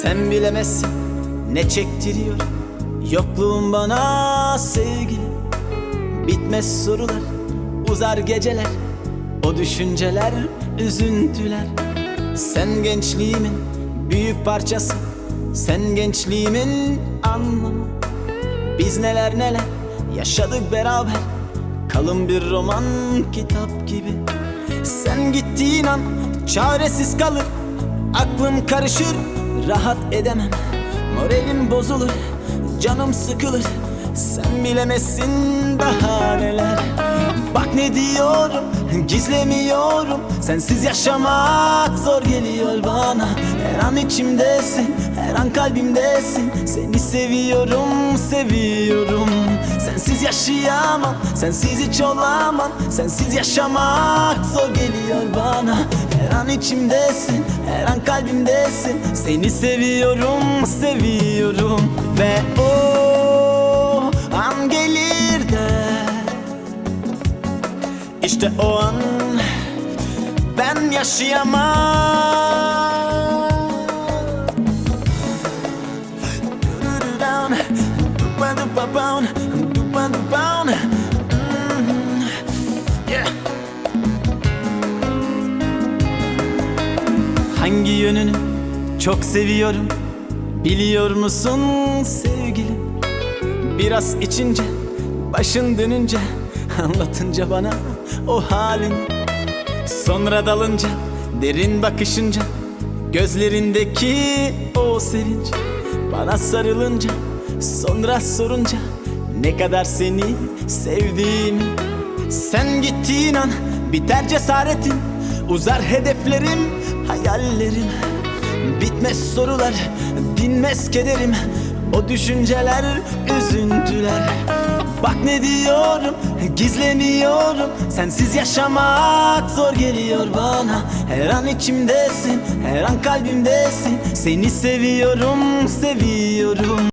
Sen bilemezsin ne çektiriyor. Yokluğun bana sevgili. Bitmez sorular Uzar geceler. O düşünceler Üzüntüler. Sen gençliğimin Büyük parçası. Sen gençliğimin anlamı. Biz neler neler Yaşadık beraber. Kalın bir roman kitap gibi. Sen gittiğin an Çaresiz kalır. Aklım karışır Rahat edemem. Moralim bozulur. Canım sıkılır. Sen bilemezsin daha neler Bak ne diyorum Gizlemiyorum. Sensiz yaşamak zor geliyor bana. Her an içimdesin Her an kalbimdesin. Seni seviyorum Seviyorum. Sensiz yaşayamam Sensiz hiç olamam. Sensiz yaşamak zor geliyor bana. Her an içimdesin Her an kalbimdesin. Seni seviyorum Seviyorum. Ve işte o an ben yaşayamam. Hangi yönünü çok seviyorum Biliyor musun sevgilim Biraz içince Başın dönünce Anlatınca bana o halin. Sonra dalınca Derin bakışınca Gözlerindeki o sevinç. Bana sarılınca Sonra sorunca Ne kadar seni sevdiğimi. Sen gittiğin an Biter cesaretin Uzar hedeflerim Hayallerim. Bitmez sorular Dinmez kederim O düşünceler Üzüntüler Bak ne diyorum Gizlemiyorum Sensiz yaşamak zor geliyor bana. Her an içimdesin Her an kalbimdesin. Seni seviyorum Seviyorum